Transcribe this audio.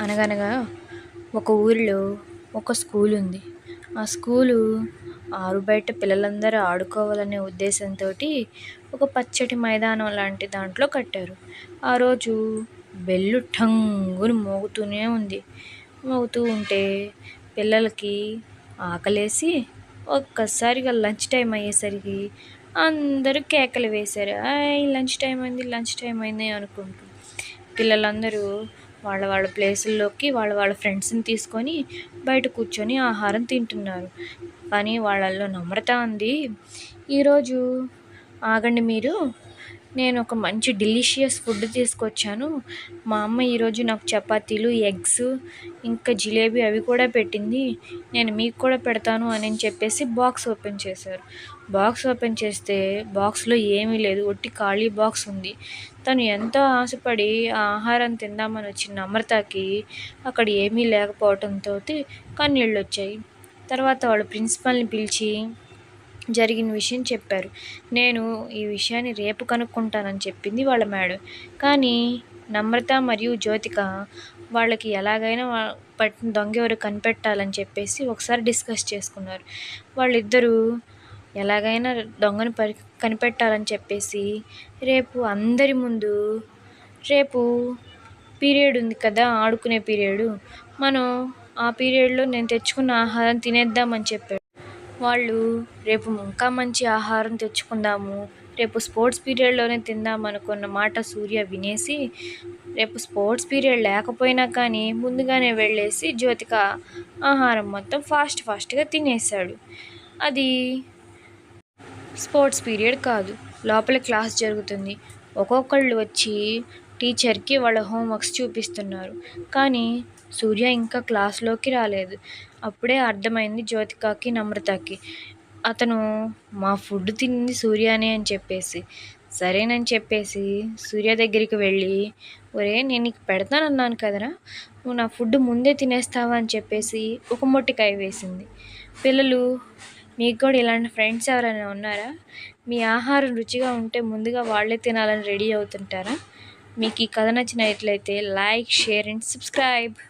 అనగనగా ఒక ఊరిలో ఒక స్కూల్ ఉంది. ఆ స్కూలు ఆరు బయట పిల్లలందరూ ఆడుకోవాలనే ఉద్దేశంతో ఒక పచ్చటి మైదానం లాంటి దాంట్లో కట్టారు. ఆ రోజు బెల్లు ఠంగుని మోగుతూనే ఉంది. మోగుతూ ఉంటే పిల్లలకి ఆకలేసి ఒక్కసారిగా లంచ్ టైం అయ్యేసరికి అందరూ కేకలు వేశారు. లంచ్ టైం అయింది లంచ్ టైం అయింది అనుకుంటూ. పిల్లలందరూ వాళ్ళ వాళ్ళ ప్లేసుల్లోకి వాళ్ళ వాళ్ళ ఫ్రెండ్స్ని తీసుకొని బయట కూర్చొని ఆహారం తింటున్నారు. కానీ వాళ్ళల్లో నమ్రత ఉంది. ఈరోజు ఆగండి మీరు. నేను ఒక మంచి డెలిషియస్ ఫుడ్ తీసుకొచ్చాను. మా అమ్మ ఈరోజు నాకు చపాతీలు ఎగ్స్ ఇంకా జిలేబీ అవి కూడా పెట్టింది. నేను మీకు కూడా పెడతాను అని చెప్పేసి బాక్స్ ఓపెన్ చేశారు. బాక్స్ ఓపెన్ చేస్తే బాక్స్లో ఏమీ లేదు. ఒట్టి ఖాళీ బాక్స్ ఉంది. తను ఎంతో ఆశపడి ఆ ఆహారం తిందామని వచ్చిన అమృతకి అక్కడ ఏమీ లేకపోవడంతో కన్నీళ్ళు వచ్చాయి. తర్వాత వాళ్ళు ప్రిన్సిపల్ని పిలిచి జరిగిన విషయం చెప్పారు. నేను ఈ విషయాన్ని రేపు కనుక్కుంటానని చెప్పింది వాళ్ళ మేడం. కానీ నమ్రత మరియు జ్యోతిక వాళ్ళకి ఎలాగైనా పట్టిన దొంగ ఎవరు కనిపెట్టాలని చెప్పేసి ఒకసారి డిస్కస్ చేసుకున్నారు. వాళ్ళిద్దరూ ఎలాగైనా దొంగను పరి కనిపెట్టాలని చెప్పేసి రేపు అందరి ముందు రేపు పీరియడ్ ఉంది కదా ఆడుకునే పీరియడ్ మనం ఆ పీరియడ్లో నేను తెచ్చుకున్న ఆహారం తినేద్దామని చెప్పాడు వాళ్ళు రేపు ఇంకా మంచి ఆహారం తెచ్చుకుందాము. రేపు స్పోర్ట్స్ పీరియడ్లోనే తిందాం అనుకున్న మాట సూర్య వినేసి రేపు స్పోర్ట్స్ పీరియడ్ లేకపోయినా కానీ ముందుగానే వెళ్ళేసి జ్యోతిక ఆహారం మొత్తం ఫాస్ట్ ఫాస్ట్గా తినేసాడు అది స్పోర్ట్స్ పీరియడ్ కాదు లోపల క్లాస్ జరుగుతుంది. ఒక్కొక్కళ్ళు వచ్చి టీచర్కి వాళ్ళ హోంవర్క్స్ చూపిస్తున్నారు. కానీ సూర్య ఇంకా క్లాస్లోకి రాలేదు. అప్పుడే అర్థమైంది జ్యోతికకి నమ్రతకి. అతను మా ఫుడ్ తినింది సూర్యనే అని చెప్పేసి. సరేనని చెప్పేసి సూర్య దగ్గరికి వెళ్ళి ఒరే నేను నీకు పెడతానన్నాను కదరా నువ్వు నా ఫుడ్ ముందే తినేస్తావా? అని చెప్పేసి ఒక మొట్టికాయ వేసింది. పిల్లలు మీకు కూడా ఇలాంటి ఫ్రెండ్స్ ఎవరైనా ఉన్నారా? మీ ఆహారం రుచిగా ఉంటే ముందుగా వాళ్ళే తినాలని రెడీ అవుతుంటారా? మీకు ఈ కథ నచ్చినట్లయితే లైక్ షేర్ అండ్ సబ్స్క్రైబ్.